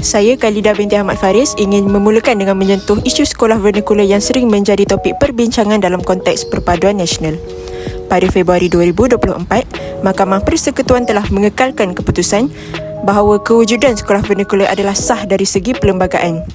Saya Khalida binti Ahmad Faris ingin memulakan dengan menyentuh isu sekolah vernakular yang sering menjadi topik perbincangan dalam konteks perpaduan nasional. Pada Februari 2024, Mahkamah Persekutuan telah mengekalkan keputusan bahawa kewujudan sekolah vernakular adalah sah dari segi perlembagaan.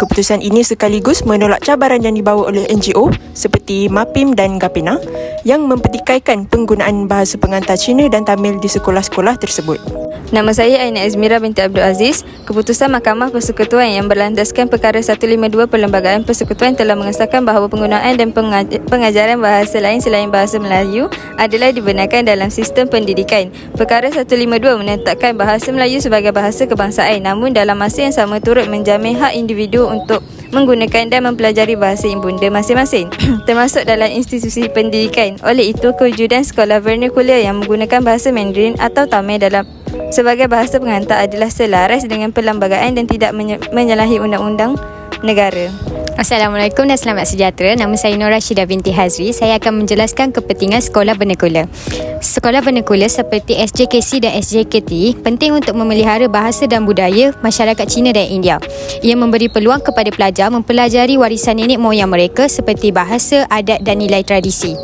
Keputusan ini sekaligus menolak cabaran yang dibawa oleh NGO seperti MAPIM dan GAPINA yang mempertikaikan penggunaan bahasa pengantar Cina dan Tamil di sekolah-sekolah tersebut. Nama saya Aina Azmira binti Abdul Aziz. Keputusan Mahkamah Persekutuan yang berlandaskan perkara 152 Perlembagaan Persekutuan telah mengesahkan bahawa penggunaan dan pengaj- pengajaran bahasa lain selain bahasa Melayu adalah dibenarkan dalam sistem pendidikan. Perkara 152 menetapkan bahasa Melayu sebagai bahasa kebangsaan namun dalam masa yang sama turut menjamin hak individu untuk menggunakan dan mempelajari bahasa ibunda masing-masing termasuk dalam institusi pendidikan. Oleh itu, kewujudan sekolah vernacular yang menggunakan bahasa Mandarin atau Tamil dalam sebagai bahasa pengantar adalah selaras dengan perlembagaan dan tidak menyalahi undang-undang negara. Assalamualaikum dan selamat sejahtera. Nama saya Nora Syida binti Hazri. Saya akan menjelaskan kepentingan sekolah vernacular. Sekolah vernacular seperti SJKC dan SJKT penting untuk memelihara bahasa dan budaya masyarakat Cina dan India. Ia memberi peluang kepada pelajar mempelajari warisan nenek moyang mereka seperti bahasa, adat dan nilai tradisi.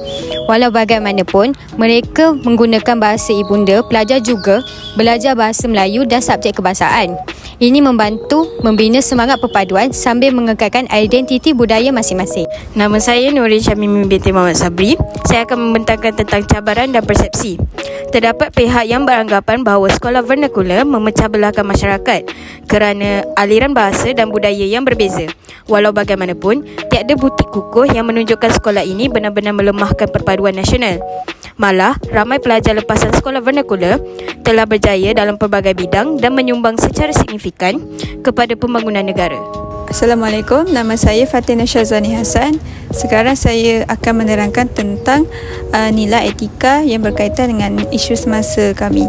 Walau bagaimanapun, mereka menggunakan bahasa ibunda, pelajar juga belajar bahasa Melayu dan subjek kebangsaan. Ini membantu membina semangat perpaduan sambil mengekalkan identiti budaya masing-masing. Nama saya Nurin Syamimi binti Muhammad Sabri. Saya akan membentangkan tentang cabaran dan persepsi. Terdapat pihak yang beranggapan bahawa sekolah vernakular memecah belahkan masyarakat kerana aliran bahasa dan budaya yang berbeza. Walau bagaimanapun, tiada bukti kukuh yang menunjukkan sekolah ini benar-benar melemahkan perpaduan nasional. Malah, ramai pelajar lepasan sekolah vernakular telah berjaya dalam pelbagai bidang dan menyumbang secara signifikan kepada pembangunan negara. Assalamualaikum, nama saya Fatina Syazwani Hassan. Sekarang saya akan menerangkan tentang uh, nilai etika yang berkaitan dengan isu semasa kami.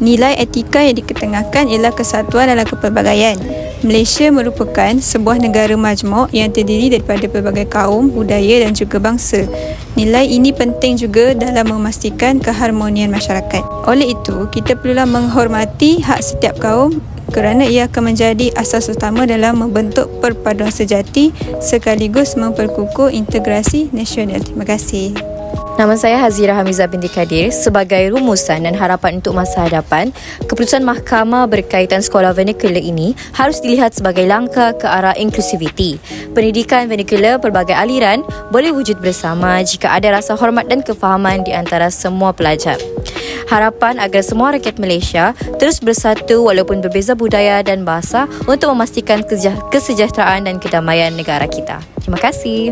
Nilai etika yang diketengahkan ialah kesatuan dalam kepelbagaian. Malaysia merupakan sebuah negara majmuk yang terdiri daripada pelbagai kaum, budaya dan juga bangsa. Nilai ini penting juga dalam memastikan keharmonian masyarakat. Oleh itu, kita perlulah menghormati hak setiap kaum kerana ia akan menjadi asas utama dalam membentuk perpaduan sejati sekaligus memperkukuh integrasi nasional. Terima kasih. Nama saya Hazira Hamizah binti Kadir. Sebagai rumusan dan harapan untuk masa hadapan, keputusan mahkamah berkaitan sekolah vernacular ini harus dilihat sebagai langkah ke arah inklusiviti. Pendidikan vernacular pelbagai aliran boleh wujud bersama jika ada rasa hormat dan kefahaman di antara semua pelajar. Harapan agar semua rakyat Malaysia terus bersatu walaupun berbeza budaya dan bahasa untuk memastikan kesejahteraan dan kedamaian negara kita. Terima kasih.